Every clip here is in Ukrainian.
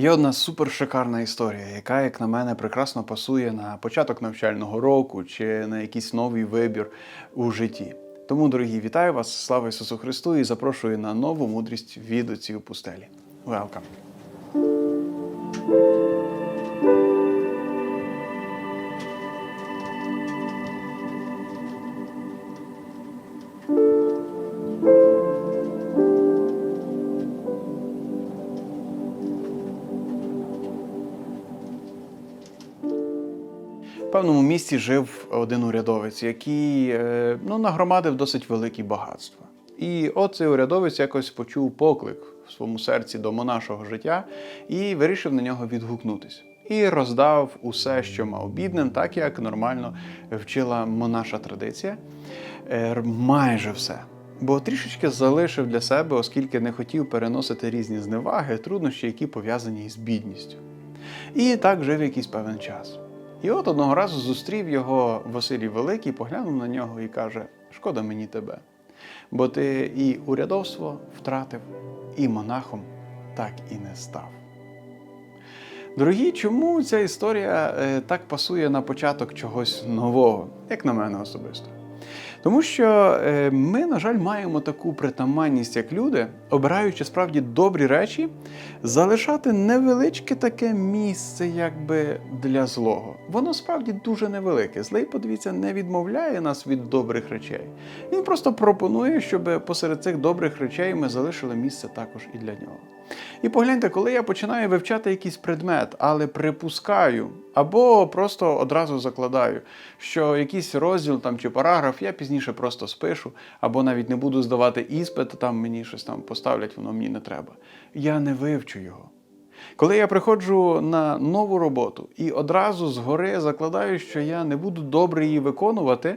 Є одна супер шикарна історія, яка, як на мене, прекрасно пасує на початок навчального року чи на якийсь новий вибір у житті. Тому, дорогі, вітаю вас! Слава Ісусу Христу! І запрошую на нову мудрість від оці у пустелі. Welcome! В певному місті жив один урядовець, який е, ну, нагромадив досить великі багатства. І от цей урядовець якось почув поклик в своєму серці до монашого життя і вирішив на нього відгукнутися. І роздав усе, що мав бідним, так як нормально вчила монаша традиція. Е, Майже все. Бо трішечки залишив для себе, оскільки не хотів переносити різні зневаги, труднощі, які пов'язані з бідністю. І так жив якийсь певен час. І от одного разу зустрів його Василій Великий, поглянув на нього і каже: Шкода мені тебе, бо ти і урядовство втратив, і монахом так і не став. Дорогі, чому ця історія е, так пасує на початок чогось нового, як на мене особисто? Тому що е, ми, на жаль, маємо таку притаманність, як люди, обираючи справді добрі речі, залишати невеличке таке місце, якби для злого. Воно справді дуже невелике. Злий, подивіться, не відмовляє нас від добрих речей. Він просто пропонує, щоб посеред цих добрих речей ми залишили місце також і для нього. І погляньте, коли я починаю вивчати якийсь предмет, але припускаю, або просто одразу закладаю, що якийсь розділ там чи параграф я пізніше просто спишу, або навіть не буду здавати іспит, там мені щось там поставлять, воно мені не треба. Я не вивчу його. Коли я приходжу на нову роботу і одразу згори закладаю, що я не буду добре її виконувати.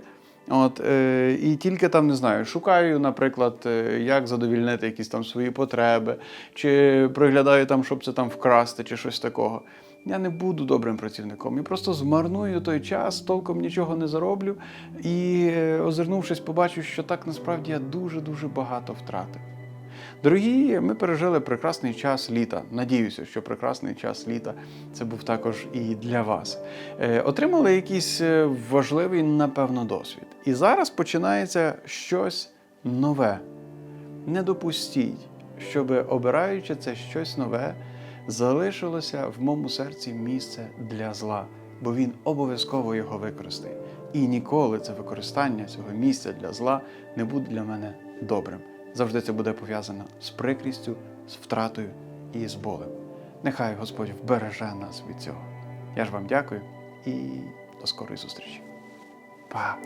От, е, І тільки там не знаю, шукаю, наприклад, е, як задовільнити якісь там свої потреби, чи приглядаю там, щоб це там вкрасти, чи щось такого. Я не буду добрим працівником. Я просто змарную той час, толком нічого не зароблю. І, е, озирнувшись, побачу, що так насправді я дуже-дуже багато втратив. Дорогі, ми пережили прекрасний час літа. Надіюся, що прекрасний час літа це був також і для вас. Е, отримали якийсь е, важливий, напевно, досвід. І зараз починається щось нове. Не допустіть, щоб обираючи це щось нове, залишилося в моєму серці місце для зла, бо він обов'язково його використає. І ніколи це використання цього місця для зла не буде для мене добрим. Завжди це буде пов'язано з прикрістю, з втратою і з болем. Нехай Господь вбереже нас від цього. Я ж вам дякую і до скорої зустрічі. Па!